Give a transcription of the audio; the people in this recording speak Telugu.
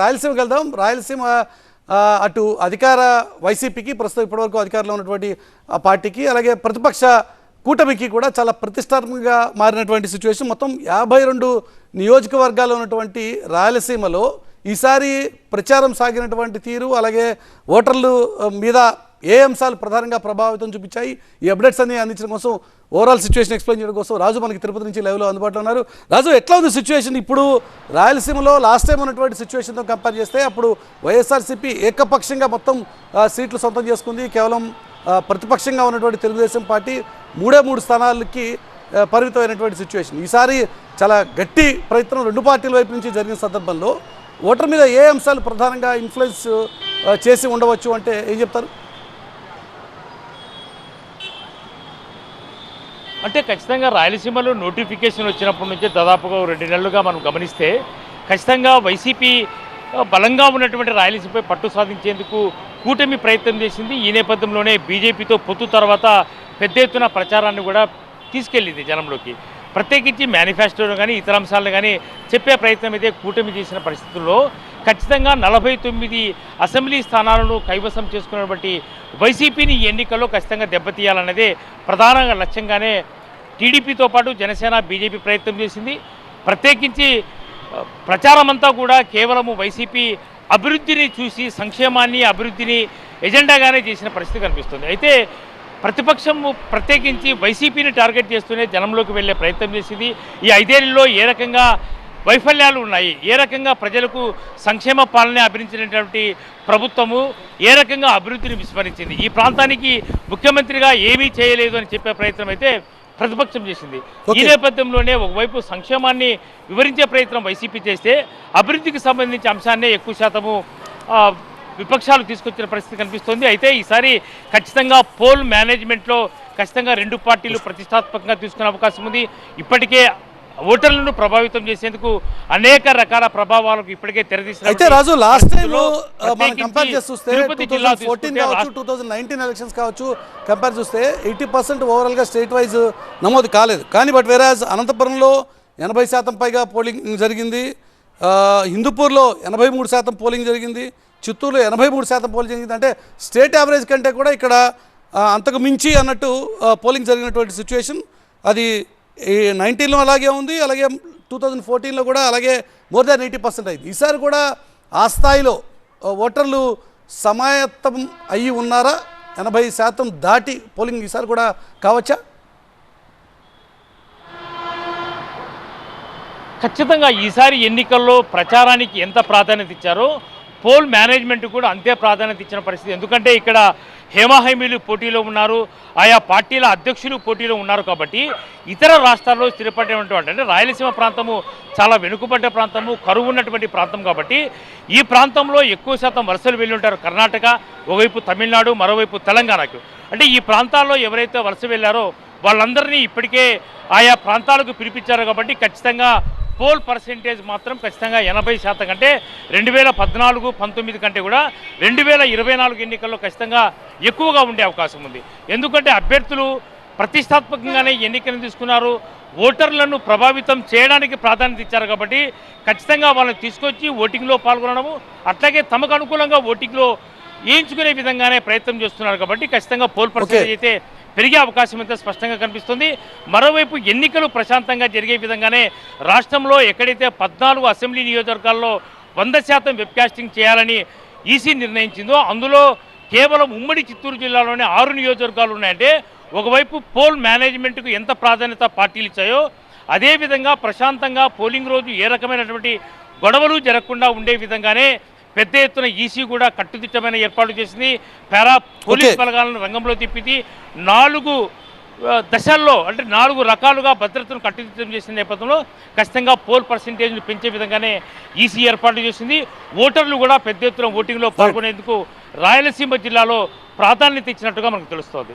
రాయలసీమకి వెళ్దాం. రాయలసీమ అటు అధికార వైసీపీకి ప్రస్తుతం ఇప్పటివరకు అధికారంలో ఉన్నటువంటి పార్టీకి అలాగే ప్రతిపక్ష కూటమికి కూడా చాలా ప్రతిష్టాత్మకంగా మారినటువంటి సిచ్యువేషన్ మొత్తం యాభై రెండు నియోజకవర్గాలు ఉన్నటువంటి రాయలసీమలో ఈసారి ప్రచారం సాగినటువంటి తీరు అలాగే ఓటర్లు మీద ఏ అంశాలు ప్రధానంగా ప్రభావితం చూపించాయి? ఈ అప్డేట్స్ అన్ని అందించడం కోసం ఓవరాల్ సిచ్యువేషన్ ఎక్స్ప్లెయిన్ చేయడం కోసం రాజు మనకి తిరుపతి నుంచి లైవ్లో అందుబాటులో ఉన్నారు. రాజు ఎట్లా ఉంది సిచ్యువేషన్ ఇప్పుడు రాయలసీమలో లాస్ట్ టైం ఉన్నటువంటి సిచ్యువేషన్తో కంపేర్ చేస్తే అప్పుడు వైఎస్ఆర్సీపీ ఏకపక్షంగా మొత్తం సీట్లు సొంతం చేసుకుంది. కేవలం ప్రతిపక్షంగా ఉన్నటువంటి తెలుగుదేశం పార్టీ మూడే మూడు స్థానాలకి పరిమితమైనటువంటి సిచ్యువేషన్ ఈసారి చాలా గట్టి ప్రయత్నం రెండు పార్టీల వైపు నుంచి జరిగిన సందర్భంలో ఓటర్ మీద ఏ అంశాలు ప్రధానంగా ఇన్ఫ్లుయెన్స్ చేసి ఉండవచ్చు అంటే ఏం చెప్తారు? అంటే ఖచ్చితంగా రాయలసీమలో నోటిఫికేషన్ వచ్చినప్పటి నుంచి దాదాపుగా రెండు నెలలుగా మనం గమనిస్తే ఖచ్చితంగా వైసీపీ బలంగా ఉన్నటువంటి రాయలసీమపై పట్టు సాధించేందుకు కూటమి ప్రయత్నం చేసింది. ఈ నేపథ్యంలోనే బీజేపీతో పొత్తు తర్వాత పెద్ద ఎత్తున ప్రచారాన్ని కూడా తీసుకెళ్ళింది జనంలోకి. ప్రత్యేకించి మేనిఫెస్టోను కానీ ఇతర అంశాలను కానీ చెప్పే ప్రయత్నం అయితే కూటమి చేసిన పరిస్థితుల్లో ఖచ్చితంగా నలభై తొమ్మిది అసెంబ్లీ స్థానాలను కైవసం చేసుకున్నటువంటి వైసీపీని ఈ ఎన్నికల్లో ఖచ్చితంగా దెబ్బతీయాలన్నదే ప్రధానంగా లక్ష్యంగానే టీడీపీతో పాటు జనసేన బీజేపీ ప్రయత్నం చేసింది. ప్రత్యేకించి ప్రచారమంతా ప్రచారం అంతా కూడా కేవలము వైసీపీ అభివృద్ధిని చూసి సంక్షేమాన్ని అభివృద్ధిని ఎజెండాగానే చేసిన పరిస్థితి కనిపిస్తుంది. అయితే ప్రతిపక్షము ప్రత్యేకించి వైసీపీని టార్గెట్ చేస్తూనే జనంలోకి వెళ్ళే ప్రయత్నం చేసింది. ఈ ఐదేళ్ళలో ఏ రకంగా వైఫల్యాలు ఉన్నాయి? ఏ రకంగా ప్రజలకు సంక్షేమ పాలన అభిరించినటువంటి ప్రభుత్వము ఏ రకంగా అభివృద్ధిని విస్మరించింది? ఈ ప్రాంతానికి ముఖ్యమంత్రిగా ఏమీ చేయలేదు అని చెప్పే ప్రయత్నం అయితే ప్రతిపక్షం చేసింది. ఈ. నేపథ్యంలోనే ఒకవైపు సంక్షేమాన్ని వివరించే ప్రయత్నం వైసీపీ చేస్తే అభివృద్ధికి సంబంధించి అంశాన్నే ఎక్కువ శాతము విపక్షాలు తీసుకొచ్చిన పరిస్థితి కనిపిస్తోంది. అయితే ఈసారి ఖచ్చితంగా పోల్ మేనేజ్మెంట్లో ఖచ్చితంగా రెండు పార్టీలు ప్రతిష్టాత్మకంగా తీసుకునే అవకాశం ఉంది. ఇప్పటికే ఓటర్లను ప్రభావితం చేసేందుకు అనేక రకాల ప్రభావాలకు ఇప్పటికే తెరదీసిన అయితే రాజు లాస్ట్ టైం మనం ప్రత్యేకించి కంపేర్ చేసి చూస్తే తిరుపతి టూ కావచ్చు థౌజండ్ నైన్టీన్ ఎలక్షన్స్ కావచ్చు కంపేర్ చూస్తే ఎయిటీ పర్సెంట్ ఓవరాల్గా స్టేట్ వైజ్ నమోదు కాలేదు. కానీ బట్ వేరాజ్ అనంతపురంలో ఎనభై శాతం పైగా పోలింగ్ జరిగింది ఆ, హిందూపూర్లో ఎనభై మూడు శాతం పోలింగ్ జరిగింది చిత్తూరులో ఎనభై మూడు శాతం పోలింగ్ జరిగింది అంటే స్టేట్ యావరేజ్ కంటే కూడా ఇక్కడ అంతకు మించి అన్నట్టు పోలింగ్ జరిగినటువంటి సిచ్యువేషన్. అది ఈ నైన్టీన్లో అలాగే ఉంది అలాగే టూ థౌజండ్ ఫోర్టీన్లో కూడా అలాగే మోర్ దాన్ ఎయిటీ పర్సెంట్ అయింది. ఈసారి కూడా ఆ స్థాయిలో ఓటర్లు సమాయత్తం అయ్యి ఉన్నారా? ఎనభై శాతం దాటి పోలింగ్ ఈసారి కూడా కావచ్చా? ఖచ్చితంగా ఈసారి ఎన్నికల్లో ప్రచారానికి ఎంత ప్రాధాన్యత ఇచ్చారో పోల్ మేనేజ్మెంట్ కూడా అంతే ప్రాధాన్యత ఇచ్చిన పరిస్థితి. ఎందుకంటే ఇక్కడ హేమాహైమీలు పోటీలో ఉన్నారు ఆయా పార్టీల అధ్యక్షులు పోటీలో ఉన్నారు కాబట్టి ఇతర రాష్ట్రాల్లో స్థిరపడినటువంటి అంటే రాయలసీమ ప్రాంతము చాలా వెనుకబడ్డ ప్రాంతము కరువు ఉన్నటువంటి ప్రాంతం కాబట్టి ఈ ప్రాంతంలో ఎక్కువ శాతం వలసలు వెళ్ళి ఉంటారు కర్ణాటక ఒకవైపు తమిళనాడు మరోవైపు తెలంగాణకు. అంటే ఈ ప్రాంతాల్లో ఎవరైతే వలస వెళ్ళారో వాళ్ళందరినీ ఇప్పటికే ఆయా ప్రాంతాలకు పిలిపించారు కాబట్టి ఖచ్చితంగా పోల్ పర్సెంటేజ్ మాత్రం ఖచ్చితంగా ఎనభై శాతం కంటే రెండు వేల పద్నాలుగు పంతొమ్మిది కంటే కూడా రెండు వేల ఇరవై నాలుగు ఎన్నికల్లో ఖచ్చితంగా ఎక్కువగా ఉండే అవకాశం ఉంది. ఎందుకంటే అభ్యర్థులు ప్రతిష్టాత్మకంగానే ఎన్నికలను తీసుకున్నారు. ఓటర్లను ప్రభావితం చేయడానికి ప్రాధాన్యత ఇచ్చారు కాబట్టి ఖచ్చితంగా వాళ్ళని తీసుకొచ్చి ఓటింగ్లో పాల్గొనడము అట్లాగే తమకు అనుకూలంగా ఓటింగ్లో వేయించుకునే విధంగానే ప్రయత్నం చేస్తున్నారు కాబట్టి ఖచ్చితంగా పోల్ పర్సెంటేజ్ అయితే పెరిగే అవకాశం అయితే స్పష్టంగా కనిపిస్తుంది. మరోవైపు ఎన్నికలు ప్రశాంతంగా జరిగే విధంగానే రాష్ట్రంలో ఎక్కడైతే పద్నాలుగు అసెంబ్లీ నియోజకవర్గాల్లో వంద శాతం వెబ్కాస్టింగ్ చేయాలని ఈసీ నిర్ణయించిందో అందులో కేవలం ఉమ్మడి చిత్తూరు జిల్లాలోనే ఆరు నియోజకవర్గాలు ఉన్నాయంటే ఒకవైపు పోల్ మేనేజ్మెంట్కు ఎంత ప్రాధాన్యత పార్టీలు ఇచ్చాయో అదేవిధంగా ప్రశాంతంగా పోలింగ్ రోజు ఏ రకమైనటువంటి గొడవలు జరగకుండా ఉండే విధంగానే పెద్ద ఎత్తున ఈసీ కూడా కట్టుదిట్టమైన ఏర్పాటు చేసింది. Para police. బలగాలను రంగంలో తిప్పింది నాలుగు దశల్లో అంటే నాలుగు రకాలుగా భద్రతను కట్టుదిట్టం చేసిన నేపథ్యంలో ఖచ్చితంగా పోల్ పర్సంటేజ్ను పెంచే విధంగానే ఈసీ ఏర్పాటు చేసింది. ఓటర్లు కూడా పెద్ద ఎత్తున ఓటింగ్లో పాల్గొనేందుకు రాయలసీమ జిల్లాలో ప్రాధాన్యత ఇచ్చినట్టుగా మనకు తెలుస్తోంది.